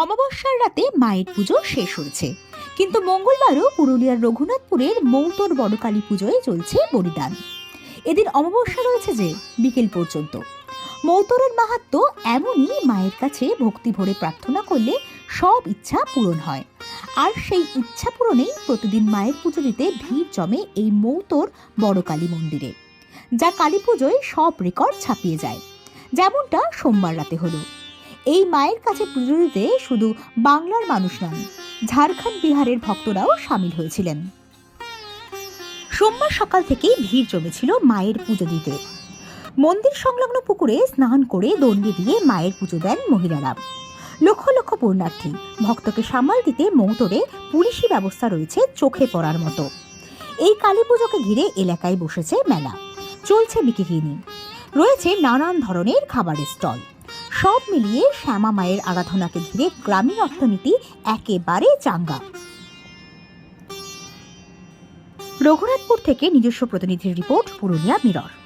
অমাবস্যার রাতে মায়ের পুজো শেষ হয়েছে। কিন্তু মঙ্গলবারও পুরুলিয়ার রঘুনাথপুরের মৌতর বড়কালী পুজোয় চলছে বলিদান। এদিন অমাবস্যা রয়েছে যে, বিকেল পর্যন্ত। মৌতরের মাহাত্ম এমনই মায়ের কাছে ভক্তি ভরে প্রার্থনা করলে সব ইচ্ছা পূরণ হয়। আর সেই ইচ্ছা পূরণেই প্রতিদিন মায়ের পুজো দিতে ভিড় জমে এই মৌতর বড়কালী মন্দিরে, যা কালী পুজোয় সব রেকর্ড ছাপিয়ে যায়। যেমনটা সোমবার রাতে হলো। এই মায়ের কাছে পুজো দিতে শুধু বাংলার মানুষ নন, ঝাড়খণ্ড বিহারের ভক্তরাও সামিল হয়েছিলেন। সোমবার সকাল থেকেই ভিড় জমেছিল মায়ের পুজো দিতে। মন্দির সংলগ্ন পুকুরে স্নান করে দণ্ডি দিয়ে মায়ের পুজো দেন মহিলারা। লক্ষ লক্ষ পুণ্যার্থী, ভক্তকে সামাল দিতে মৌতরে পুলিশি ব্যবস্থা রয়েছে চোখে পড়ার মতো। এই কালী পুজোকে ঘিরে এলাকায় বসেছে মেলা, চলছে বিকিকিনি। রয়েছে নানান ধরনের খাবারের স্টল। সব মিলিয়ে শ্যামা মায়ের আরাধনাকে ঘিরে গ্রামীণ অর্থনীতি একেবারে চাঙ্গা। রঘুনাথপুর থেকে নিজস্ব প্রতিনিধির রিপোর্ট, পুরুলিয়া, মিরর।